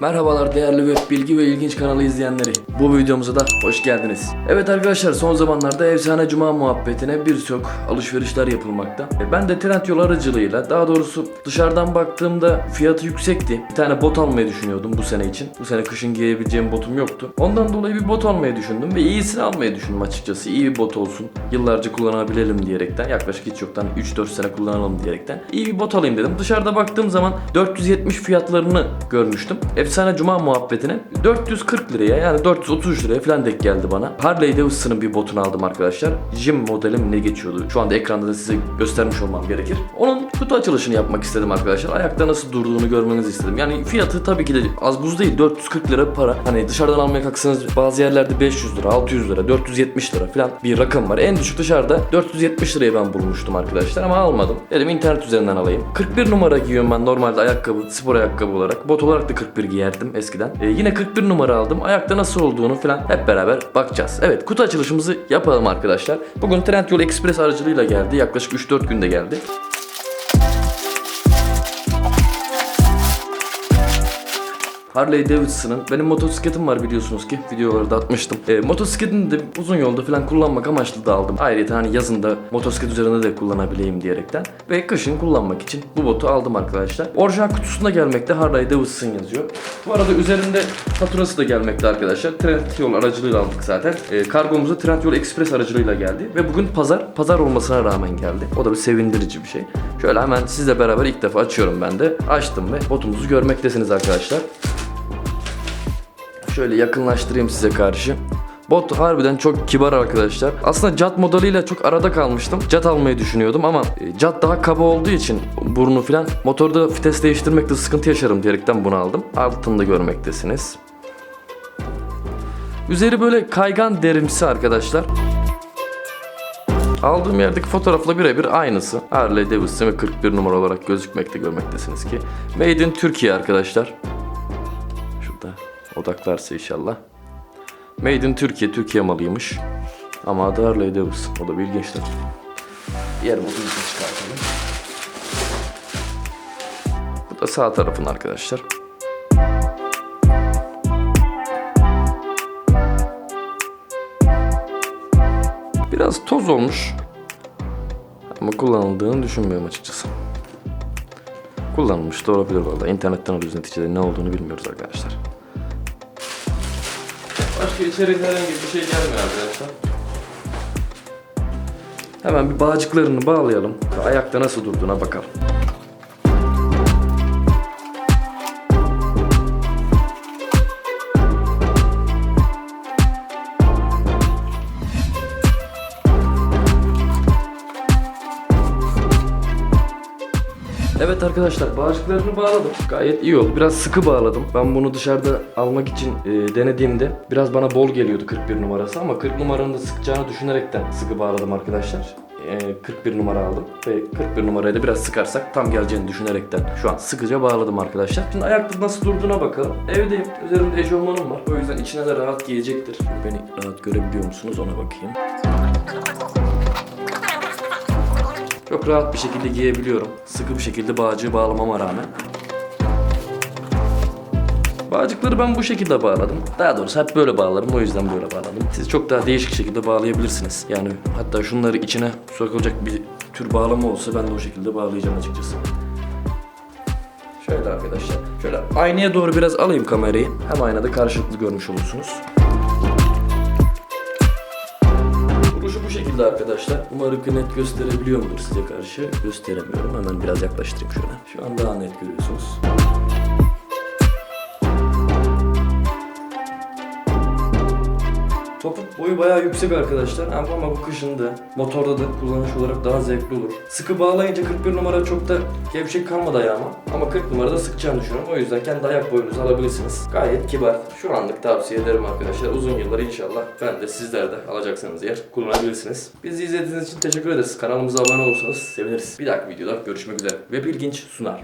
Merhabalar değerli web bilgi ve ilginç kanalı izleyenleri. Bu videomuza da hoş geldiniz. Evet arkadaşlar son zamanlarda efsane cuma muhabbetine birçok alışverişler yapılmakta. E, Ben de Trendyol aracılığıyla daha doğrusu dışarıdan baktığımda fiyatı yüksekti. Bir tane bot almayı düşünüyordum bu sene için. Bu sene kışın giyebileceğim botum yoktu. Ondan dolayı bir bot almayı düşündüm ve iyisini almayı düşündüm açıkçası. İyi bir bot olsun. Yıllarca kullanabilelim diyerekten. Yaklaşık hiç yoktan 3-4 sene kullanalım diyerekten. İyi bir bot alayım dedim. Dışarıda baktığım zaman 470 fiyatlarını görmüştüm. Efsane Cuma muhabbetine 440 liraya yani 433 liraya falan denk geldi bana. Harley Davidson'ın bir botunu aldım arkadaşlar. Jim modelim ne geçiyordu? Şu anda ekranda da size göstermiş olmam gerekir. Onun kutu açılışını yapmak istedim arkadaşlar. Ayakta nasıl durduğunu görmenizi istedim. Yani fiyatı tabii ki de az buz değil. 440 lira para. Hani dışarıdan almaya kalksanız bazı yerlerde 500 lira, 600 lira, 470 lira falan bir rakam var. En düşük dışarıda 470 liraya ben bulmuştum arkadaşlar ama almadım. Dedim internet üzerinden alayım. 41 numara giyiyorum ben normalde ayakkabı, spor ayakkabı olarak. Bot olarak da 41 giyerdim eskiden. Ee, yine 41 numara aldım. Ayakta nasıl olduğunu falan hep beraber bakacağız. Evet kutu açılışımızı yapalım arkadaşlar. Bugün Trendyol Express aracılığıyla geldi. Yaklaşık 3-4 günde geldi. Harley Davidson'ın benim motosikletim var biliyorsunuz ki videolarda atmıştım. E, motosikletini de uzun yolda falan kullanmak amaçlı da aldım. Ayrıca hani yazın da motosiklet üzerinde de kullanabileyim diyerekten. Ve kışın kullanmak için bu botu aldım arkadaşlar. Orijinal kutusunda gelmekte Harley Davidson yazıyor. Bu arada üzerinde faturası da gelmekte arkadaşlar. Trendyol aracılığıyla aldık zaten. E, kargomuza Trendyol Express aracılığıyla geldi. Ve bugün pazar, pazar olmasına rağmen geldi. O da bir sevindirici bir şey. Şöyle hemen sizle beraber ilk defa açıyorum ben de. Açtım ve botumuzu görmektesiniz arkadaşlar. Şöyle yakınlaştırayım size karşı. Bot harbiden çok kibar arkadaşlar. Aslında Cat modeliyle çok arada kalmıştım. Cat almayı düşünüyordum ama e, Cat daha kaba olduğu için burnu filan motorda vites değiştirmekte sıkıntı yaşarım diyerekten bunu aldım. Altında görmektesiniz. Üzeri böyle kaygan derimsi arkadaşlar. Aldığım yerdeki fotoğrafla birebir aynısı. Harley Davidson ve 41 numara olarak gözükmekte görmektesiniz ki. Made in Türkiye arkadaşlar. Odaklarsa inşallah. Made in Türkiye, Türkiye malıymış. Ama adı Harley Davidson. O da bir ilginçtir. Diğer botumuzu çıkartalım. Bu da sağ tarafın arkadaşlar. Biraz toz olmuş. Ama kullanıldığını düşünmüyorum açıkçası. Kullanılmış da olabilir valla. İnternetten alıyoruz neticede ne olduğunu bilmiyoruz arkadaşlar. Başka içeride herhangi bir şey gelmiyor arkadaşlar. Hemen bir bağcıklarını bağlayalım. Ayakta nasıl durduğuna bakalım. Evet arkadaşlar bağcıklarını bağladım. Gayet iyi oldu. Biraz sıkı bağladım. Ben bunu dışarıda almak için e, denediğimde biraz bana bol geliyordu 41 numarası ama 40 numaranın da sıkacağını düşünerekten sıkı bağladım arkadaşlar. E, 41 numara aldım ve 41 numarayı da biraz sıkarsak tam geleceğini düşünerekten şu an sıkıca bağladım arkadaşlar. Şimdi ayakta nasıl durduğuna bakalım. Evdeyim. Üzerimde eşofmanım var. O yüzden içine de rahat giyecektir. Beni rahat görebiliyor musunuz ona bakayım. Çok rahat bir şekilde giyebiliyorum. Sıkı bir şekilde bağcığı bağlamama rağmen. Bağcıkları ben bu şekilde bağladım. Daha doğrusu hep böyle bağlarım. O yüzden böyle bağladım. Siz çok daha değişik şekilde bağlayabilirsiniz. Yani hatta şunları içine sokacak bir tür bağlama olsa ben de o şekilde bağlayacağım açıkçası. Şöyle arkadaşlar. Şöyle aynaya doğru biraz alayım kamerayı. Hem aynada karşılıklı görmüş olursunuz. Duruşu bu şekilde arkadaşlar. Umarım net gösterebiliyorumdur size karşı. Gösteremiyorum. Hemen biraz yaklaştırayım şöyle. Şu an daha net görüyorsunuz. Topuk boyu bayağı yüksek arkadaşlar ama bu kışında motorda da kullanış olarak daha zevkli olur. Sıkı bağlayınca 41 numara çok da gevşek kalmadı ayağıma ama 40 numarada sıkacağını düşünüyorum. O yüzden kendi ayak boyunuzu alabilirsiniz. Gayet kibar. Şu anlık tavsiye ederim arkadaşlar. Uzun yıllar inşallah ben de sizler de alacaksanız yer kullanabilirsiniz. Bizi izlediğiniz için teşekkür ederiz. Kanalımıza abone olursanız seviniriz. Bir dahaki videoda görüşmek üzere. Ve bilginç sunar.